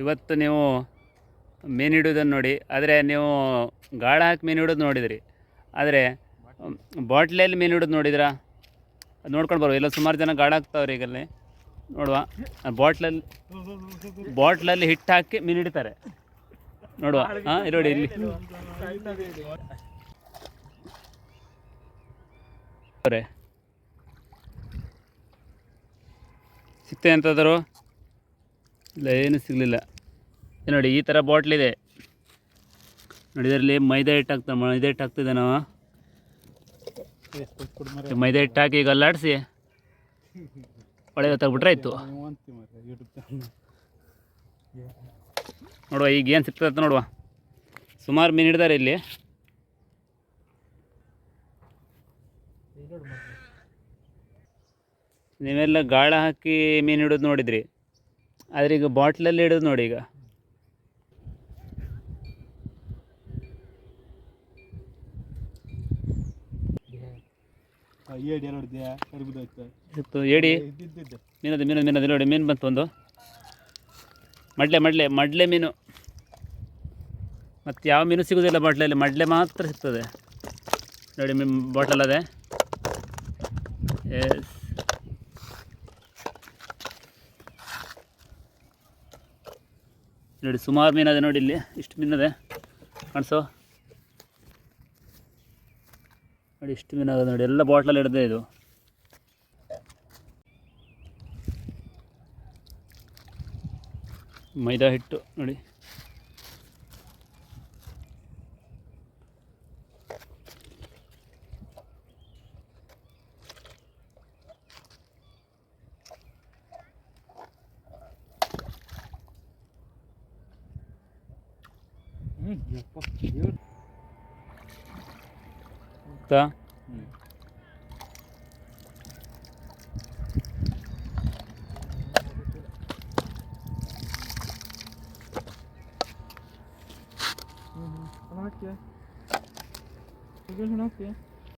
ಇವತ್ತು ನೀವು ಮೀನು ಹಿಡಿಯೋದನ್ನು ನೋಡಿ, ಆದರೆ ನೀವು ಗಾಳ ಹಾಕಿ ಮೀನು ಹಿಡೋದು ನೋಡಿದ್ರಿ. ಆದರೆ ಬಾಟ್ಲಲ್ಲಿ ಮೀನು ಹಿಡೋದು ನೋಡಿದ್ರಾ? ನೋಡ್ಕೊಂಡು ಬರುವ ಎಲ್ಲ ಸುಮಾರು ಜನ ಗಾಳ ಹಾಕ್ತಾವ್ರಿ ಈಗಲ್ಲಿ. ನೋಡುವ ಬಾಟ್ಲಲ್ಲಿ ಬಾಟ್ಲಲ್ಲಿ ಹಿಟ್ಟು ಹಾಕಿ ಮೀನು ಹಿಡಿತಾರೆ. ನೋಡುವ ಹಾಂ ನೋಡಿ, ಇಲ್ಲಿ. ಸಿಕ್ತೇ ಎಂತಾದರೂ ಇಲ್ಲ, ಏನು ಸಿಗಲಿಲ್ಲ. ನೋಡಿ, ಈ ಥರ ಬಾಟ್ಲಿದೆ ನೋಡಿ, ಇದರಲ್ಲಿ ಮೈದಾ ಹಿಟ್ಟು ಹಾಕ್ತಾ, ಮೈದಾ ಹಿಟ್ಟು ಹಾಕ್ತಿದ್ದೆ ನಾವು. ಮೈದಾ ಹಿಟ್ಟು ಹಾಕಿ ಈಗ ಅಲ್ಲಾಡಿಸಿ ಒಳ್ಳೆ ಗೊತ್ತಾಗ್ಬಿಟ್ರೆ ಆಯಿತು. ನೋಡುವ, ಈಗ ಏನು ಸಿಗ್ತದೆ ನೋಡುವ. ಸುಮಾರು ಮೀನು ಹಿಡ್ದಾರೆ ಇಲ್ಲಿ. ನೀವೆಲ್ಲ ಗಾಳ ಹಾಕಿ ಮೀನು ಹಿಡೋದು ನೋಡಿದ್ರಿ. ಆದರೆ ಈಗ ಬಾಟ್ಲಲ್ಲಿ ಇಡೋದು ನೋಡಿ ಈಗ. ಏಡಿ? ಮೀನದು ಮೀನದು ಮೀನದು ನೋಡಿ ಮೀನು ಬಂತು ಒಂದು. ಮಡ್ಲೆ ಮಡ್ಲೆ ಮಡ್ಲೆ ಮೀನು. ಮತ್ತು ಯಾವ ಮೀನು ಸಿಗೋದಿಲ್ಲ ಬಾಟ್ಲಲ್ಲಿ ಮಡ್ಲೆ ಮಾತ್ರ ಸಿಗ್ತದೆ. ನೋಡಿ ಮೀನು ಬಾಟಲ್ ಅದೇ ಎಸ್ ನೋಡಿ, ಸುಮಾರು ಮೀನದೆ ನೋಡಿ ಇಲ್ಲಿ, ಇಷ್ಟು ಮೀನದೆ ಕಾಣಿಸೋ? ನೋಡಿ, ಇಷ್ಟು ಮೀನದ ನೋಡಿ, ಎಲ್ಲ ಬಾಟ್ಲಲ್ಲಿ ಹಿಡಿದೆ ಇದು. ಮೈದಾ ಹಿಟ್ಟು ನೋಡಿ. ಹ್ಞೂ ಯಪ್ಪ ದೇವ್ರು ಆಯ್ತಾ ಹ್ಞೂ ಹ್ಞೂ ಹಾಕಿ ಈಗ ಹಾಕಿ